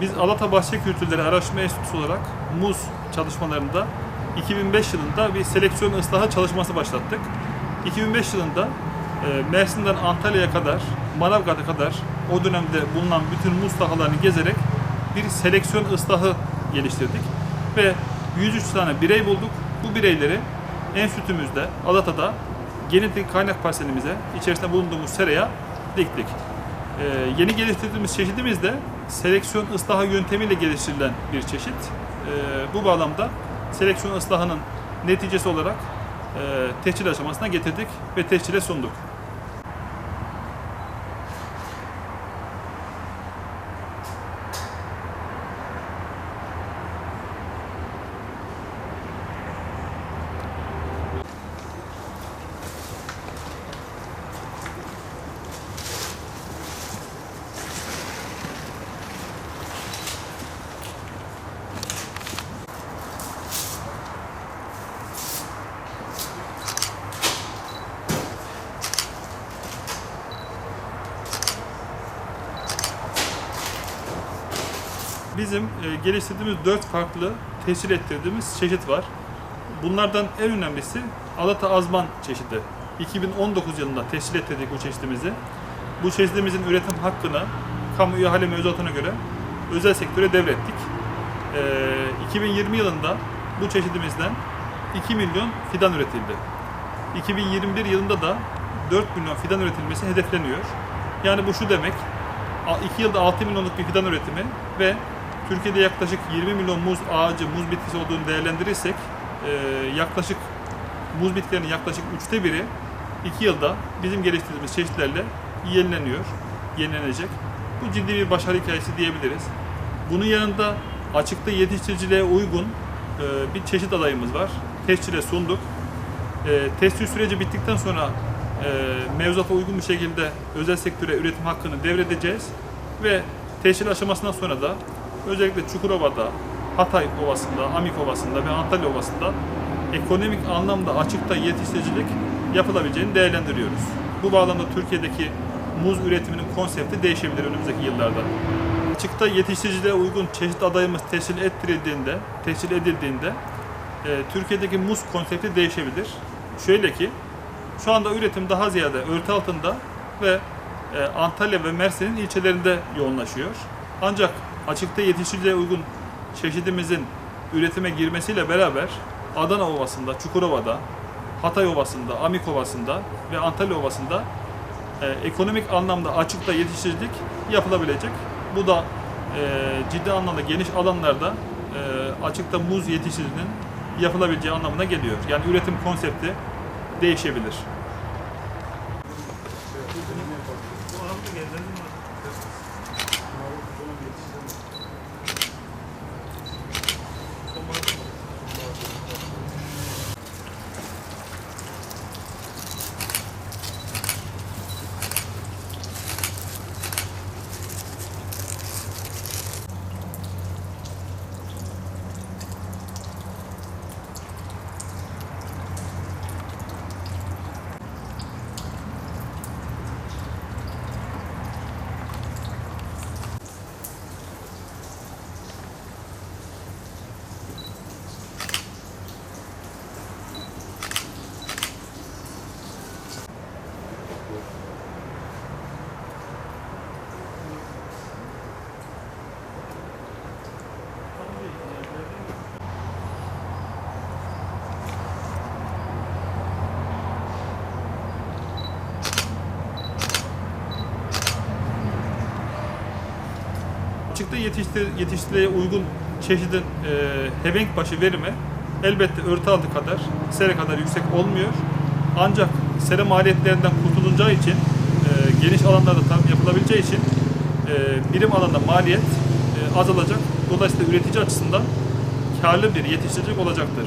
Biz Alata Bahçe Kültürleri Araştırma Enstitüsü olarak muz çalışmalarında 2005 yılında bir seleksiyon ıslahı çalışması başlattık. 2005 yılında e, Mersin'den Antalya'ya kadar, Manavgat'a kadar o dönemde bulunan bütün muz sahalarını gezerek bir seleksiyon ıslahı geliştirdik. Ve 103 tane birey bulduk. Bu bireyleri enstitümüzde, Alata'da genetik kaynak parselimize, içerisinde bulunduğumuz seraya diktik. Ee, yeni geliştirdiğimiz çeşidimiz de seleksiyon ıslahı yöntemiyle geliştirilen bir çeşit. Ee, bu bağlamda seleksiyon ıslahının neticesi olarak e, tescil aşamasına getirdik ve tescile sunduk. Bizim e, geliştirdiğimiz dört farklı tescil ettirdiğimiz çeşit var. Bunlardan en önemlisi Alata Azman çeşidi. 2019 yılında tescil ettirdik bu çeşidimizi. Bu çeşidimizin üretim hakkını kamu ihale mevzuatına göre özel sektöre devrettik. E, 2020 yılında bu çeşidimizden 2 milyon fidan üretildi. 2021 yılında da 4 milyon fidan üretilmesi hedefleniyor. Yani bu şu demek, 2 yılda 6 milyonluk bir fidan üretimi ve Türkiye'de yaklaşık 20 milyon muz ağacı, muz bitkisi olduğunu değerlendirirsek e, yaklaşık muz bitkilerinin yaklaşık üçte biri 2 yılda bizim geliştirdiğimiz çeşitlerle yenileniyor, yenilenecek. Bu ciddi bir başarı hikayesi diyebiliriz. Bunun yanında açıkta yetiştiriciliğe uygun e, bir çeşit adayımız var. Tescile sunduk. E, tescil süreci bittikten sonra e, mevzuata uygun bir şekilde özel sektöre üretim hakkını devredeceğiz ve tescil aşamasından sonra da özellikle Çukurova'da, Hatay Ovası'nda, Amik Ovası'nda ve Antalya Ovası'nda ekonomik anlamda açıkta yetiştiricilik yapılabileceğini değerlendiriyoruz. Bu bağlamda Türkiye'deki muz üretiminin konsepti değişebilir önümüzdeki yıllarda. Açıkta yetiştiriciliğe uygun çeşit adayımız tescil ettirildiğinde, tescil edildiğinde e, Türkiye'deki muz konsepti değişebilir. Şöyle ki, şu anda üretim daha ziyade örtü altında ve e, Antalya ve Mersin'in ilçelerinde yoğunlaşıyor. Ancak açıkta yetiştiriciliğe uygun çeşidimizin üretime girmesiyle beraber Adana Ovası'nda, Çukurova'da, Hatay Ovası'nda, Amik Ovası'nda ve Antalya Ovası'nda e, ekonomik anlamda açıkta yetiştiricilik yapılabilecek. Bu da e, ciddi anlamda geniş alanlarda e, açıkta muz yetiştiriciliğinin yapılabileceği anlamına geliyor. Yani üretim konsepti değişebilir. Açıkta yetiştir, yetiştirmeye uygun çeşidin e, hebenk başı verimi elbette örtü altı kadar, sere kadar yüksek olmuyor. Ancak sere maliyetlerinden kurtulunacağı için, e, geniş alanlarda tarım yapılabileceği için e, birim alanda maliyet e, azalacak. Dolayısıyla üretici açısından karlı bir yetiştiricilik olacaktır.